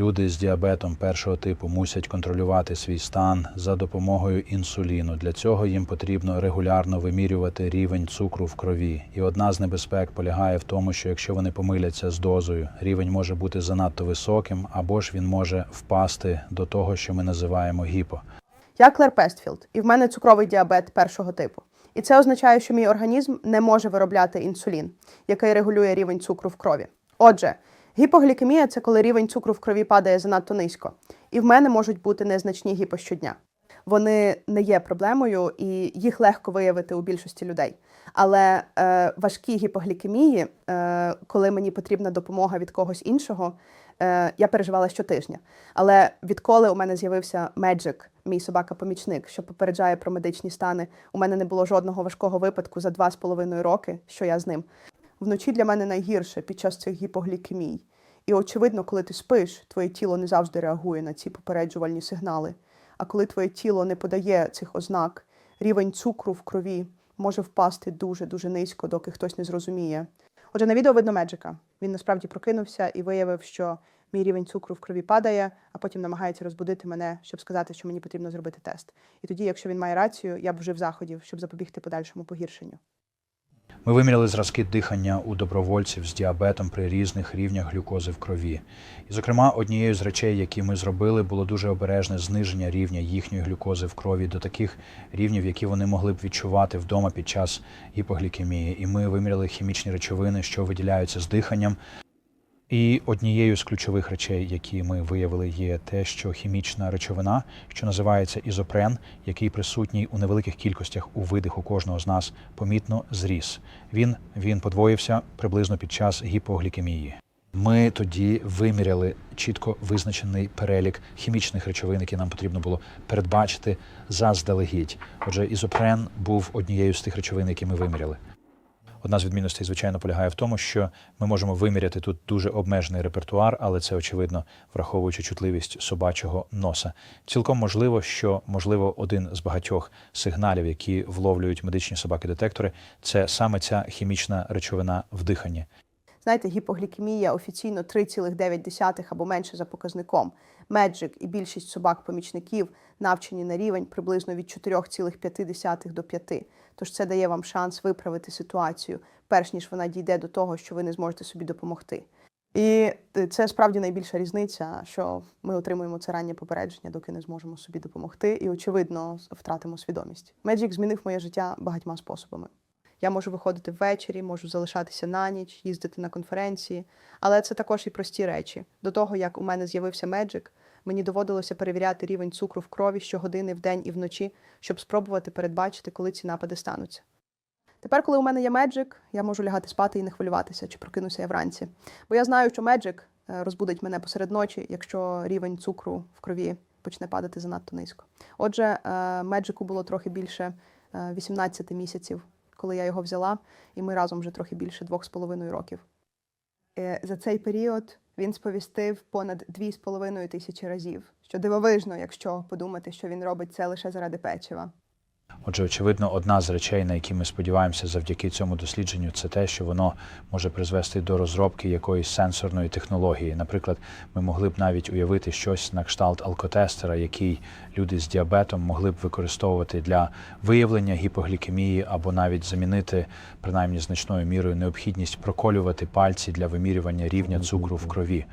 Люди з діабетом першого типу мусять контролювати свій стан за допомогою інсуліну. Для цього їм потрібно регулярно вимірювати рівень цукру в крові. І одна з небезпек полягає в тому, що якщо вони помиляться з дозою, рівень може бути занадто високим, або ж він може впасти до того, що ми називаємо гіпо. Я Клер Пестфілд, і в мене цукровий діабет першого типу. І це означає, що мій організм не може виробляти інсулін, який регулює рівень цукру в крові. Отже, гіпоглікемія це коли рівень цукру в крові падає занадто низько, і в мене можуть бути незначні гіпо щодня. Вони не є проблемою і їх легко виявити у більшості людей. Але е, важкі гіпоглікемії, е, коли мені потрібна допомога від когось іншого, е, я переживала щотижня. Але відколи у мене з'явився Magic, мій собака-помічник, що попереджає про медичні стани, у мене не було жодного важкого випадку за два з половиною роки, що я з ним. Вночі для мене найгірше під час цих гіпоглікемій. І очевидно, коли ти спиш, твоє тіло не завжди реагує на ці попереджувальні сигнали. А коли твоє тіло не подає цих ознак, рівень цукру в крові може впасти дуже дуже низько, доки хтось не зрозуміє. Отже, на відео видно Меджика. Він насправді прокинувся і виявив, що мій рівень цукру в крові падає, а потім намагається розбудити мене, щоб сказати, що мені потрібно зробити тест. І тоді, якщо він має рацію, я б вжив заходів, щоб запобігти подальшому погіршенню. Ми виміряли зразки дихання у добровольців з діабетом при різних рівнях глюкози в крові. І, зокрема, однією з речей, які ми зробили, було дуже обережне зниження рівня їхньої глюкози в крові до таких рівнів, які вони могли б відчувати вдома під час гіпоглікемії. І ми виміряли хімічні речовини, що виділяються з диханням. І однією з ключових речей, які ми виявили, є те, що хімічна речовина, що називається ізопрен, який присутній у невеликих кількостях у видиху кожного з нас, помітно зріс. Він, він подвоївся приблизно під час гіпоглікемії. Ми тоді виміряли чітко визначений перелік хімічних речовин, які нам потрібно було передбачити заздалегідь. Отже, ізопрен був однією з тих речовин, які ми виміряли. Одна з відмінностей, звичайно, полягає в тому, що ми можемо виміряти тут дуже обмежений репертуар, але це очевидно враховуючи чутливість собачого носа. Цілком можливо, що можливо один з багатьох сигналів, які вловлюють медичні собаки-детектори, це саме ця хімічна речовина в диханні. Знаєте, гіпоглікемія офіційно 3,9 або менше за показником. Меджик і більшість собак-помічників навчені на рівень приблизно від 4,5 до 5. Тож це дає вам шанс виправити ситуацію, перш ніж вона дійде до того, що ви не зможете собі допомогти. І це справді найбільша різниця, що ми отримуємо це раннє попередження, доки не зможемо собі допомогти, і очевидно втратимо свідомість. Меджик змінив моє життя багатьма способами. Я можу виходити ввечері, можу залишатися на ніч, їздити на конференції. Але це також і прості речі. До того, як у мене з'явився Меджик, мені доводилося перевіряти рівень цукру в крові щогодини вдень і вночі, щоб спробувати передбачити, коли ці напади стануться. Тепер, коли у мене є Меджик, я можу лягати спати і не хвилюватися, чи прокинуся я вранці. Бо я знаю, що Меджик е, розбудить мене посеред ночі, якщо рівень цукру в крові почне падати занадто низько. Отже, е, Меджику було трохи більше е, 18 місяців, коли я його взяла, і ми разом вже трохи більше двох з половиною років. Е, За цей період він сповістив понад 2,5 тисячі разів, що дивовижно, якщо подумати, що він робить це лише заради печива. Отже, очевидно, одна з речей, на які ми сподіваємося завдяки цьому дослідженню, це те, що воно може призвести до розробки якоїсь сенсорної технології. Наприклад, ми могли б навіть уявити щось на кшталт алкотестера, який люди з діабетом могли б використовувати для виявлення гіпоглікемії або навіть замінити принаймні значною мірою необхідність проколювати пальці для вимірювання рівня цукру в крові.